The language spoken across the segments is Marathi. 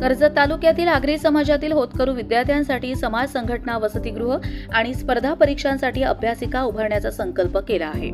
कर्जत तालुक्यातील आगरी समाजातील होतकरू विद्यार्थ्यांसाठी समाज संघटना वसतिगृह आणि स्पर्धा परीक्षांसाठी अभ्यासिका उभारण्याचा संकल्प केला आहे.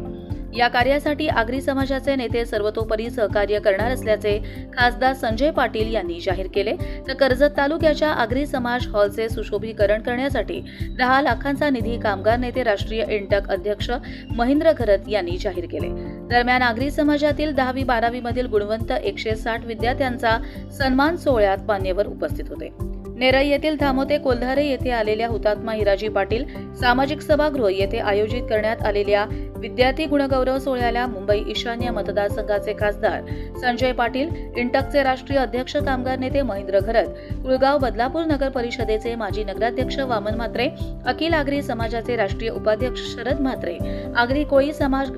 या कार्यासाठी आगरी समाजाचे नेते सर्वतोपरी सहकार्य करणार असल्याचे खासदार संजय पाटील यांनी जाहीर केले. तर कर्जत तालुक्याच्या आगरी समाज हॉलचे सुशोभीकरण करण्यासाठी दहा लाखांचा निधी कामगार नेते राष्ट्रीय इंटक अध्यक्ष महेंद्र घरत यांनी जाहीर केले. दरम्यान आगरी समाजातील दहावी बारावी मधील गुणवंत एकशे साठ विद्यार्थ्यांचा सन्मान सोहळ्यात मान्यवर उपस्थित होते. नेरई येथील धामोते कोल्हारे येथे आलेल्या हुतात्मा हिराजी पाटील सामाजिक सभागृह येथे आयोजित करण्यात आलेल्या विद्यार्थी गुणगौरव सोहळ्याला मुंबई ईशान्य मतदारसंघाचे खासदार संजय पाटील इंटकचे राष्ट्रीय अध्यक्ष कामगार नेते महेंद्र घरत कुळगाव बदलापूर नगर परिषदेचे माजी नगराध्यक्ष वामन म्हात्रे अखिल आगरी समाजाचे राष्ट्रीय उपाध्यक्ष शरद म्हात्रे आगरी कोळी समाज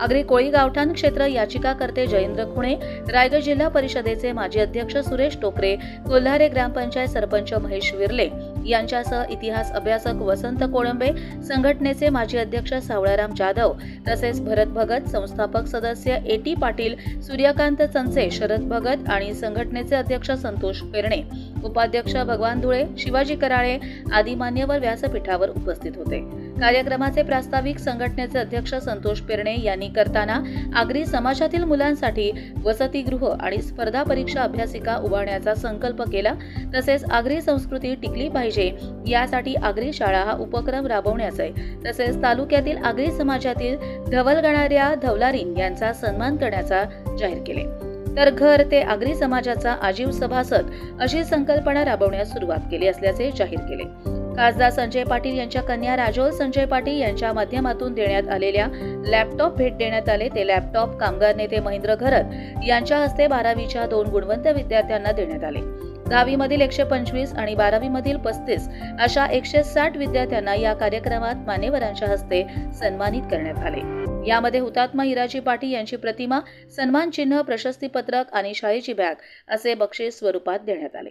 आगरी कोळी गावठाण क्षेत्र याचिकाकर्ते जयेंद्र खुणे रायगड जिल्हा परिषदेचे माजी अध्यक्ष सुरेश टोकरे कोल्हारे ग्रामपंचायत सरपंच महेश विर्ले यांच्यासह इतिहास अभ्यासक वसंत कोळंबे संघटनेचे माजी अध्यक्ष सावळाराम जाधव तसेच भरत भगत संस्थापक सदस्य ए टी पाटील सूर्यकांत चंचे शरद भगत आणि संघटनेचे अध्यक्ष संतोष पेरणे. उपाध्यक्ष भगवान धुळे शिवाजी कराळे आदी मान्यवर व्यासपीठावर उपस्थित होते. कार्यक्रमाचे प्रास्ताविक संघटनेचे अध्यक्ष संतोष पेरणे यांनी करताना आगरी समाजातील मुलांसाठी वसतिगृह आणि स्पर्धा परीक्षा अभ्यासिका उभारण्याचा संकल्प केला. तसेच आगरी संस्कृती टिकली पाहिजे यासाठी आगरी शाळा हा उपक्रम राबवण्याचा आहे. तसेच तालुक्यातील आगरी समाजातील धवलगणाऱ्या धवलारीन यांचा सन्मान करण्याचा जाहीर केले. तर घर ते आगरी समाजाचा आजीव सभासद अशी संकल्पना राबवण्यास सुरुवात केली असल्याचे जाहीर केले. खासदार संजय पाटील यांच्या कन्या राजोल संजय पाटील यांच्या माध्यमातून देण्यात आलेल्या लॅपटॉप भेट देण्यात आले. ते लॅपटॉप कामगार नेते महेंद्र घरत यांच्या हस्ते बारावीच्या दोन गुणवंत विद्यार्थ्यांना देण्यात आले. दहावीमधील एकशे पंचवीस आणि बारावीमधील पस्तीस अशा एकशे साठ विद्यार्थ्यांना या कार्यक्रमात मान्यवरांच्या हस्ते सन्मानित करण्यात आले. यामध्ये हुतात्मा हिराजी पाटील यांची प्रतिमा सन्मान चिन्ह प्रशस्तीपत्रक आणि शाळेची बॅग असे बक्षीस स्वरूपात देण्यात आले.